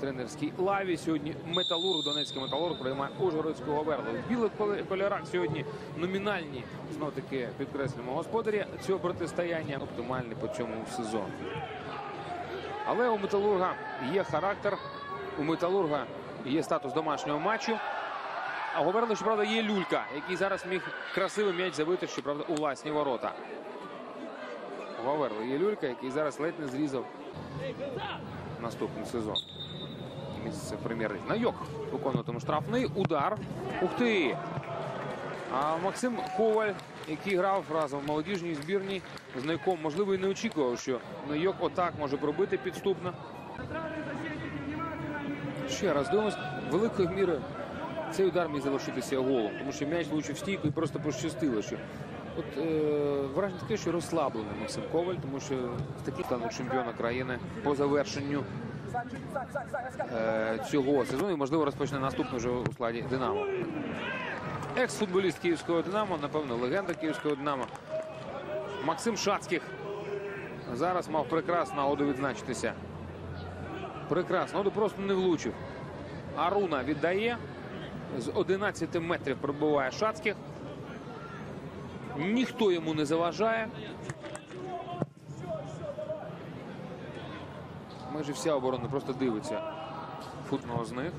тренерській лаві. Сьогодні металург, Донецький металург приймає Ужгородського Говерлу. В білих кольорах сьогодні номінальні знов таки підкреслюємо господарі цього протистояння. Оптимальний по цьому сезону. Але у металурга є характер, у металурга є статус домашнього матчу. А у Говерли, щоправда, є люлька, який зараз міг красивий м'яч забити, щоправда, у власні ворота. У Говерли є люлька, який зараз ледь не зрізав наступний сезон. Місце прем'єр-ліги. Найок виконуватиме штрафний удар. Ух ти! А Максим Коваль, який грав разом в молодіжній збірній, з Найком, можливо, і не очікував, що Найок отак може пробити підступно. Ще раз дивимось, великою мірою цей удар міг завершитися голом, тому що м'яч влучив стійку і просто пощастило, що от е, враження таке, що розслаблений Максим Коваль, тому що такий стану чемпіона країни по завершенню е, цього сезону і, можливо, розпочне наступний вже у складі Динамо. Екс-футболіст Київського Динамо, напевно, легенда Київського Динамо. Максим Шацьких зараз мав прекрасно нагоду відзначитися. Прекрасно, але просто не влучив. Аруна віддає. З 11 метрів пробиває Шацьких. Ніхто йому не заважає. Майже вся оборона просто дивиться футного з них.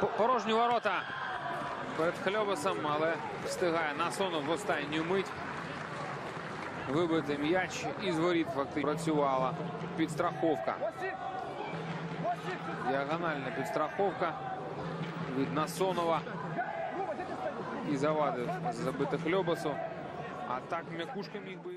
По- Порожні ворота перед Хльобасом, але встигає Насонов в останню мить. Вибити м'яч із воріт фактично працювала підстраховка. Діагональна підстраховка від Насонова. І завадив забити Хльобасу. А так м'якушка міг би.